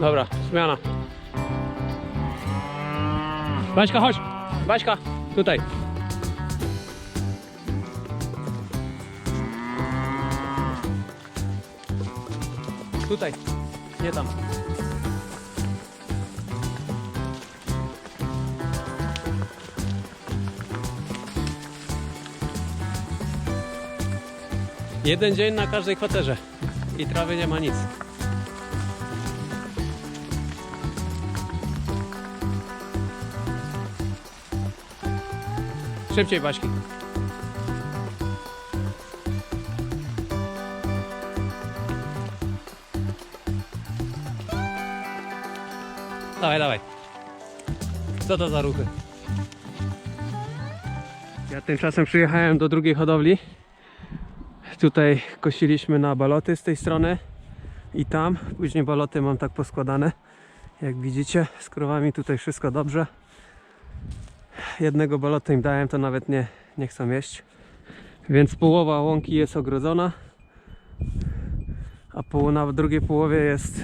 Dobra, zmiana. Baśka, chodź! Baśka, tutaj. Tutaj, nie tam. Jeden dzień na każdej kwaterze i trawy nie ma nic. Szybciej, Baśki. Dawaj, dawaj. Co to za ruchy? Ja tymczasem przyjechałem do drugiej hodowli. Tutaj kosiliśmy na baloty z tej strony i tam. Później baloty mam tak poskładane. Jak widzicie, z krowami tutaj wszystko dobrze. Jednego balota im dałem, to nawet nie, nie chcą jeść. Więc połowa łąki jest ogrodzona, a poł- na drugiej połowie jest,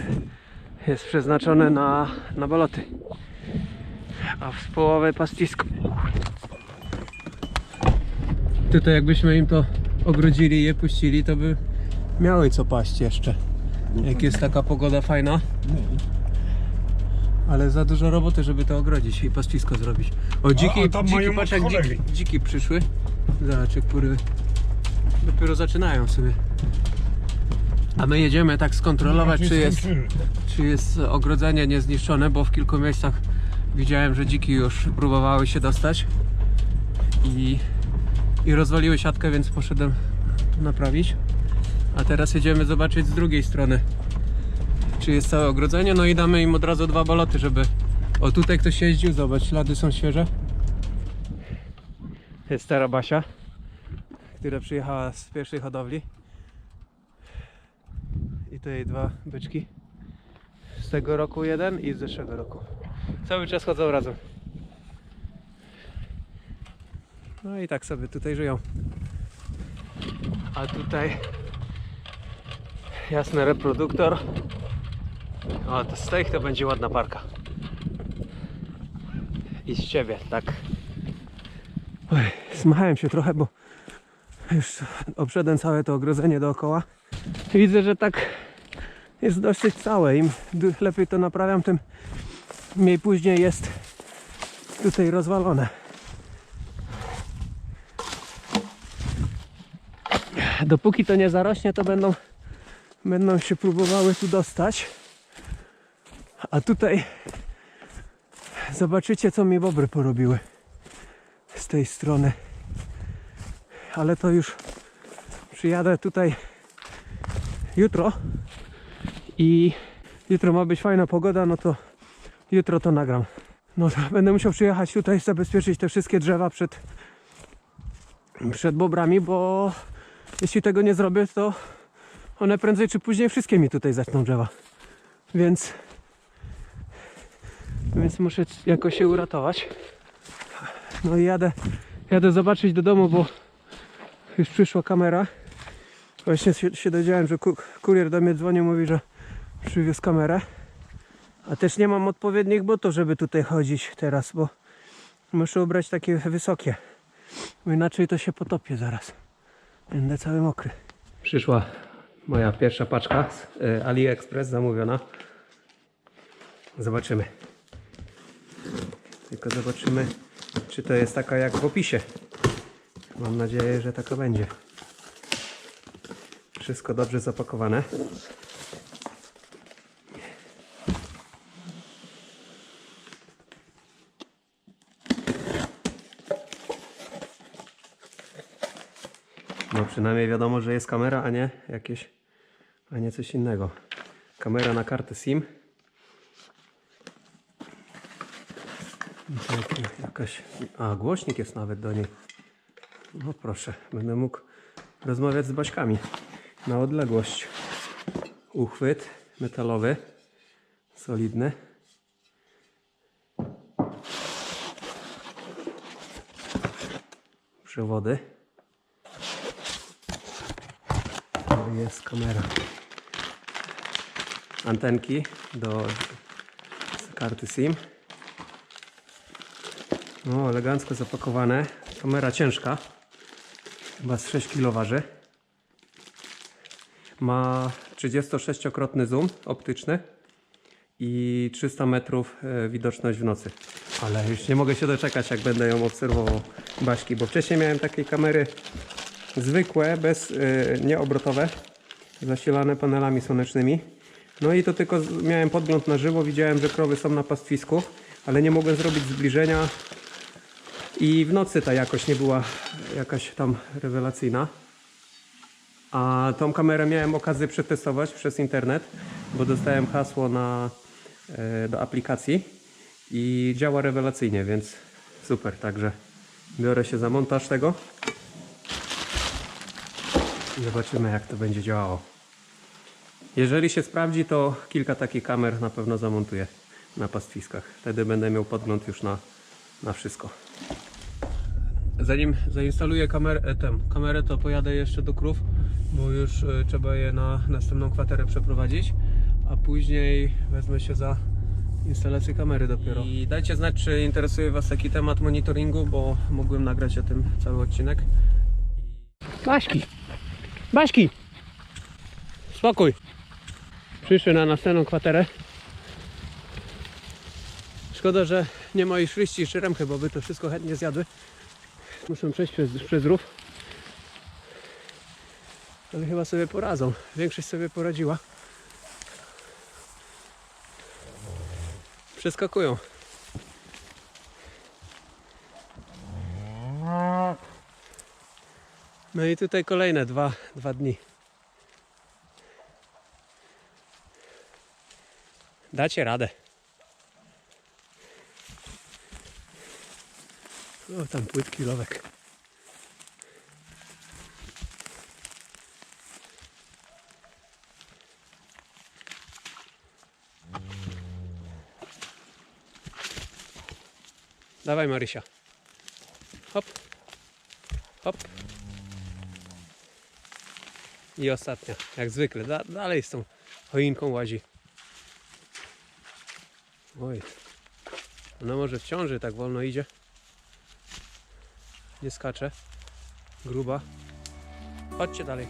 jest przeznaczone na, na baloty. A w połowę pastwisko. Tutaj jakbyśmy im to ogrodzili i je puścili, to by miały co paść jeszcze. Jak jest taka pogoda fajna. Ale za dużo roboty, żeby to ogrodzić i pastwisko zrobić. O, dziki, a tam dziki mają patrz jak dziki, kolegi. dziki przyszły. Zobacz jak kurwy. Dopiero zaczynają sobie. A my jedziemy tak skontrolować, czy jest, czy jest ogrodzenie niezniszczone, bo w kilku miejscach widziałem, że dziki już próbowały się dostać i, i rozwaliły siatkę, więc poszedłem naprawić. A teraz jedziemy zobaczyć z drugiej strony, czy jest całe ogrodzenie. No i damy im od razu dwa baloty, żeby. O tutaj ktoś jeździł, zobacz, ślady są świeże. Jest stara Basia, która przyjechała z pierwszej hodowli. I tutaj dwa byczki. Z tego roku jeden i z zeszłego roku. Cały czas chodzą razem. No i tak sobie tutaj żyją. A tutaj jasny reproduktor. O, to z tych to będzie ładna parka. I z ciebie, tak. Oj, się trochę, bo już obszedłem całe to ogrodzenie dookoła. Widzę, że tak jest dosyć całe. Im lepiej to naprawiam, tym mniej później jest tutaj rozwalone. Dopóki to nie zarośnie, to będą, będą się próbowały tu dostać. A tutaj zobaczycie, co mi bobry porobiły z tej strony. Ale to już przyjadę tutaj jutro i jutro ma być fajna pogoda, no to jutro to nagram. No to będę musiał przyjechać tutaj, zabezpieczyć te wszystkie drzewa przed, przed bobrami, bo jeśli tego nie zrobię, to one prędzej czy później wszystkie mi tutaj zaczną drzewa. Więc więc muszę jakoś się uratować. No i jadę, jadę zobaczyć do domu, bo już przyszła kamera. Właśnie się, się dowiedziałem, że ku- kurier do mnie dzwonił, mówi, że przywiózł kamerę. A też nie mam odpowiednich butów, żeby tutaj chodzić teraz, bo muszę ubrać takie wysokie. Bo inaczej to się potopię zaraz. Będę cały mokry. Przyszła moja pierwsza paczka z e, AliExpress zamówiona. Zobaczymy. Tylko zobaczymy, czy to jest taka jak w opisie. Mam nadzieję, że taka będzie. Wszystko dobrze zapakowane. No przynajmniej wiadomo, że jest kamera, a nie jakieś, a nie coś innego. Kamera na kartę SIM. Jakaś, a głośnik jest nawet do niej. No proszę, będę mógł rozmawiać z baśkami na odległość. Uchwyt metalowy, solidny. Przewody. Jest kamera. antenki do karty SIM. No, elegancko zapakowane. Kamera ciężka. Chyba z 6 kg waży. Ma 36-krotny zoom optyczny i 300 metrów e, widoczność w nocy. Ale już nie mogę się doczekać, jak będę ją obserwował Baśki, bo wcześniej miałem takie kamery zwykłe, bez, e, nieobrotowe, zasilane panelami słonecznymi. No i to tylko miałem podgląd na żywo, widziałem, że krowy są na pastwisku, ale nie mogłem zrobić zbliżenia i w nocy ta jakość nie była jakaś tam rewelacyjna. A tą kamerę miałem okazję przetestować przez internet, bo dostałem hasło na, e, do aplikacji i działa rewelacyjnie, więc super. Także biorę się za montaż tego i zobaczymy, jak to będzie działało. Jeżeli się sprawdzi, to kilka takich kamer na pewno zamontuję na pastwiskach. Wtedy będę miał podgląd już na, na wszystko. Zanim zainstaluję kamer, e, tem, kamerę, to pojadę jeszcze do krów, bo już e, trzeba je na następną kwaterę przeprowadzić, a później wezmę się za instalację kamery dopiero. I dajcie znać, czy interesuje Was taki temat monitoringu, bo mógłbym nagrać o tym cały odcinek. Baśki! Baśki! Spokój! Przyszły na następną kwaterę. Szkoda, że nie ma ich szryści i szyremchy, bo by to wszystko chętnie zjadły. Muszę przejść przez, przez rów. Ale chyba sobie poradzą. Większość sobie poradziła. Przeskakują. No i tutaj kolejne dwa, dwa dni. Dacie radę. O, tam płytki lowek. Dawaj Marysia. Hop. Hop. I ostatnia, jak zwykle. Da dalej z tą choinką łazi. Oj. Ona może w ciąży tak wolno idzie. Nie skacze. Gruba. Chodźcie dalej.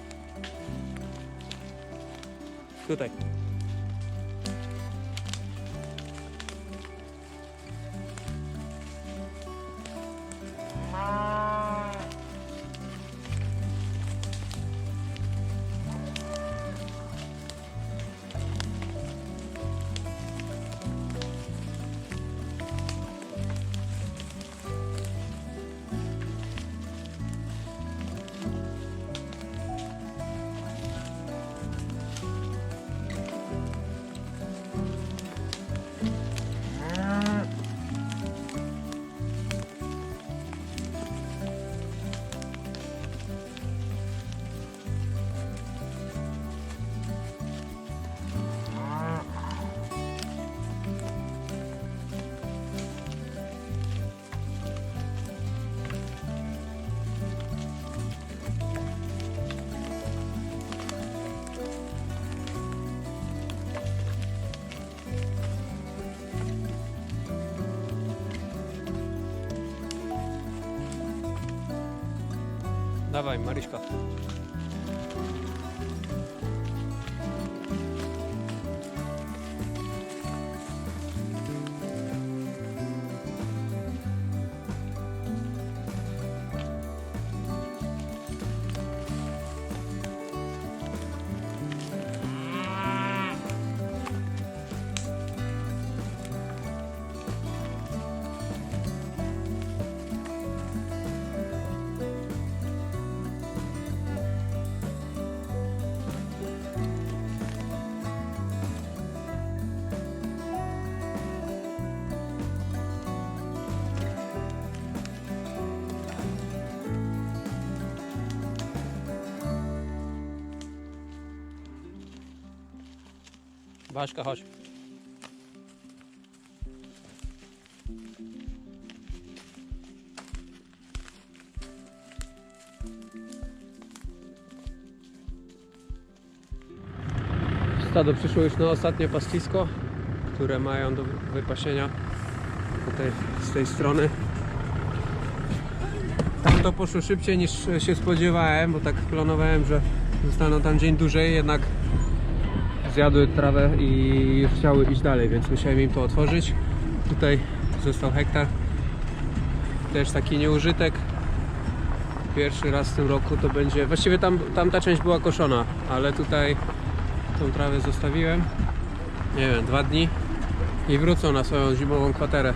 Tutaj. Dawaj, Maryśka. Baśka, chodź. Stado przyszło już na ostatnie pastwisko, które mają do wypasienia tutaj z tej strony. Tam to poszło szybciej niż się spodziewałem, bo tak planowałem, że zostaną tam dzień dłużej, jednak zjadły trawę i chciały iść dalej, więc musiałem im to otworzyć. Tutaj został hektar. Też taki nieużytek. Pierwszy raz w tym roku to będzie. Właściwie tam, tam ta część była koszona, ale tutaj tą trawę zostawiłem. Nie wiem, dwa dni i wrócą na swoją zimową kwaterę.